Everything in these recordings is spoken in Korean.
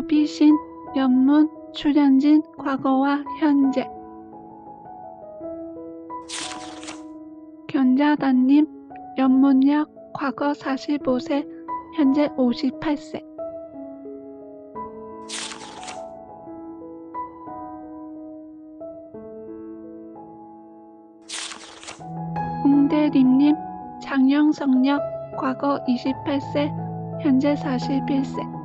여비신, 연문, 출연진, 과거와 현재. 견자단님, 연문역, 과거 45세, 현재 58세. 웅대림님, 장영성역, 과거 28세, 현재 41세.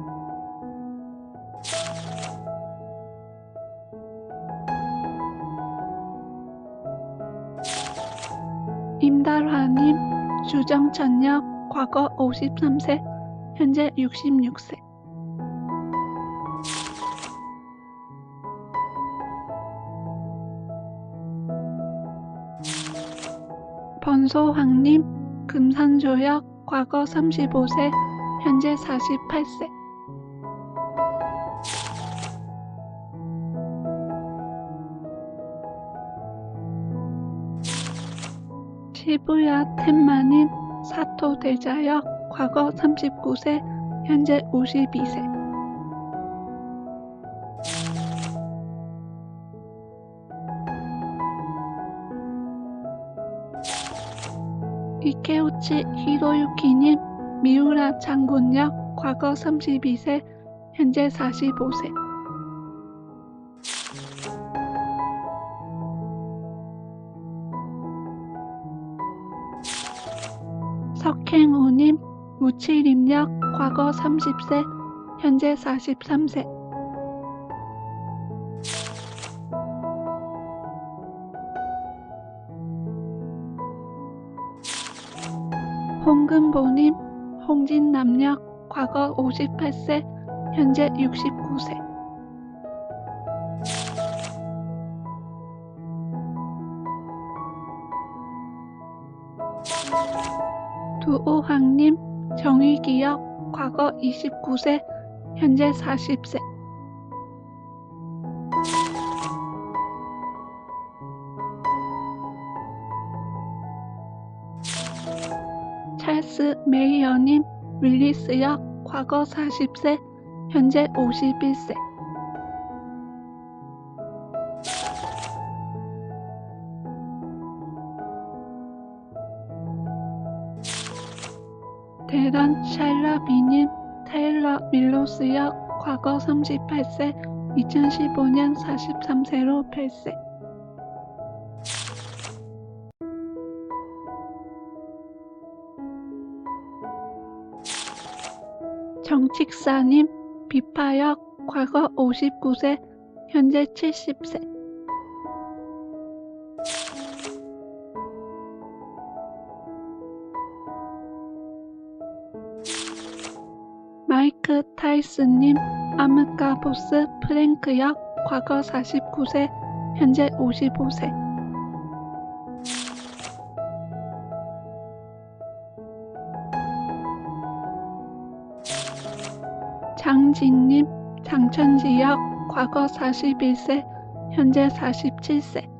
임달화님, 주정천역, 과거 53세, 현재 66세. 번소황님, 금산조역, 과거 35세, 현재 48세. 시부야 텐마님, 사토 대자역, 과거 39세, 현재 52세. 이케우치 히로유키님, 미우라 장군역, 과거 32세, 현재 45세. 석행우님, 무치림역, 과거 30세, 현재 43세. 홍금보님, 홍진남역, 과거 58세, 현재 69세. 두오항님, 정의기역, 과거 29세, 현재 40세. 찰스 메이어님, 윌리스역, 과거 40세, 현재 51세. 대란 샬라 비님, 테일러 밀로스역, 과거 38세, 2015년 43세로 별세. 정칙사님, 비파역, 과거 59세, 현재 70세. 마이크 타이슨님, 아무카 보스 프랭크 역, 과거 49세, 현재 55세. 장진님, 장천지역, 과거 41세, 현재 47세.